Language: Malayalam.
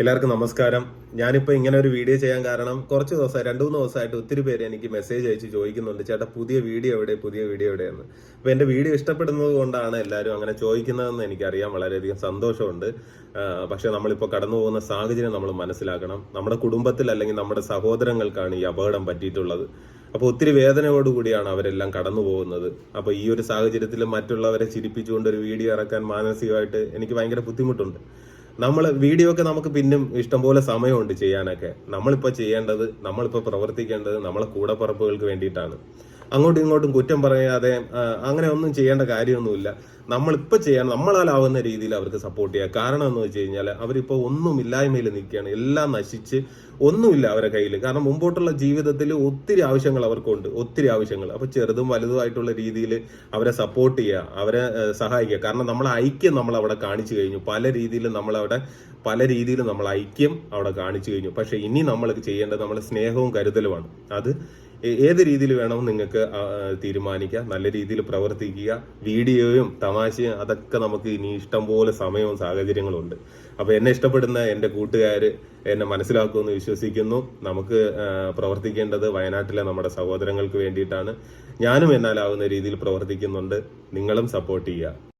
എല്ലാവർക്കും നമസ്കാരം. ഞാനിപ്പോൾ ഇങ്ങനെ ഒരു വീഡിയോ ചെയ്യാൻ കാരണം കുറച്ച് ദിവസം രണ്ട് മൂന്ന് ദിവസമായിട്ട് ഒത്തിരി പേര് എനിക്ക് മെസ്സേജ് അയച്ച് ചോദിക്കുന്നുണ്ട്. ചേട്ടാ പുതിയ വീഡിയോ എവിടെ? പുതിയ വീഡിയോ എവിടെയെന്ന്. അപ്പോൾ എന്റെ വീഡിയോ ഇഷ്ടപ്പെടുന്നത് കൊണ്ടാണ് എല്ലാവരും അങ്ങനെ ചോദിക്കുന്നതെന്ന് എനിക്കറിയാം. വളരെയധികം സന്തോഷമുണ്ട്. പക്ഷേ നമ്മളിപ്പോൾ കടന്നു പോകുന്ന സാഹചര്യം നമ്മൾ മനസ്സിലാക്കണം. നമ്മുടെ കുടുംബത്തിൽ അല്ലെങ്കിൽ നമ്മുടെ സഹോദരങ്ങൾക്കാണ് ഈ അപകടം പറ്റിയിട്ടുള്ളത്. അപ്പോൾ ഒത്തിരി വേദനയോടുകൂടിയാണ് അവരെല്ലാം കടന്നു പോകുന്നത്. അപ്പോൾ ഈ ഒരു സാഹചര്യത്തിൽ മറ്റുള്ളവരെ ചിരിപ്പിച്ചുകൊണ്ട് ഒരു വീഡിയോ ഇറക്കാൻ മാനസികമായിട്ട് എനിക്ക് ഭയങ്കര ബുദ്ധിമുട്ടുണ്ട്. നമ്മൾ വീഡിയോ ഒക്കെ നമുക്ക് പിന്നും ഇഷ്ടംപോലെ സമയമുണ്ട് ചെയ്യാനൊക്കെ. നമ്മളിപ്പോൾ ചെയ്യേണ്ടത് നമ്മളിപ്പോൾ പ്രവർത്തിക്കേണ്ടത് നമ്മളെ കൂടപ്പറപ്പുകൾക്ക് വേണ്ടിയിട്ടാണ്. അങ്ങോട്ടും ഇങ്ങോട്ടും കുറ്റം പറയാതെ അങ്ങനെ ഒന്നും ചെയ്യേണ്ട കാര്യമൊന്നുമില്ല. നമ്മളിപ്പോൾ ചെയ്യാൻ നമ്മളാലാവുന്ന രീതിയിൽ അവർക്ക് സപ്പോർട്ട് ചെയ്യുക കാരണം എന്ന് വെച്ച് കഴിഞ്ഞാൽ അവരിപ്പോൾ ഒന്നും ഇല്ലായ്മയിൽ നിൽക്കുകയാണ്. എല്ലാം നശിച്ച് ഒന്നുമില്ല അവരുടെ കയ്യിൽ കാരണം മുമ്പോട്ടുള്ള ജീവിതത്തിൽ ഒത്തിരി ആവശ്യങ്ങൾ അവർക്കുണ്ട്. ഒത്തിരി ആവശ്യങ്ങൾ. അപ്പോൾ ചെറുതും വലുതുമായിട്ടുള്ള രീതിയിൽ അവരെ സപ്പോർട്ട് ചെയ്യുക അവരെ സഹായിക്കുക. കാരണം നമ്മൾ ഐക്യം നമ്മൾ അവിടെ കാണിച്ചു കഴിഞ്ഞു. പല രീതിയിലും നമ്മളവിടെ പല രീതിയിലും നമ്മൾ ഐക്യം അവിടെ കാണിച്ചു കഴിഞ്ഞു. പക്ഷേ ഇനി നമ്മൾ ചെയ്യേണ്ടത് നമ്മൾ സ്നേഹവും കരുതലുമാണ്. അത് ഏത് രീതിയിൽ വേണമെന്ന് നിങ്ങൾക്ക് ആ, ആ, തീരുമാനിക്കാം? നല്ല രീതിയിൽ പ്രവർത്തിക്കുക. വീഡിയോയും തമാശയും അതൊക്കെ നമുക്ക് ഇനി ഇഷ്ടം പോലെ സമയവും സാഹചര്യങ്ങളും ഉണ്ട് അപ്പൊ എന്നെ ഇഷ്ടപ്പെടുന്ന എന്റെ കൂട്ടുകാർ എന്നെ മനസ്സിലാക്കുമെന്ന് വിശ്വസിക്കുന്നു. നമുക്ക് പ്രവർത്തിക്കേണ്ടത് വയനാട്ടിലെ നമ്മുടെ സഹോദരങ്ങൾക്ക് വേണ്ടിയിട്ടാണ്. ഞാനും എന്നാലാവുന്ന രീതിയിൽ പ്രവർത്തിക്കുന്നുണ്ട്. നിങ്ങളും സപ്പോർട്ട് ചെയ്യുക.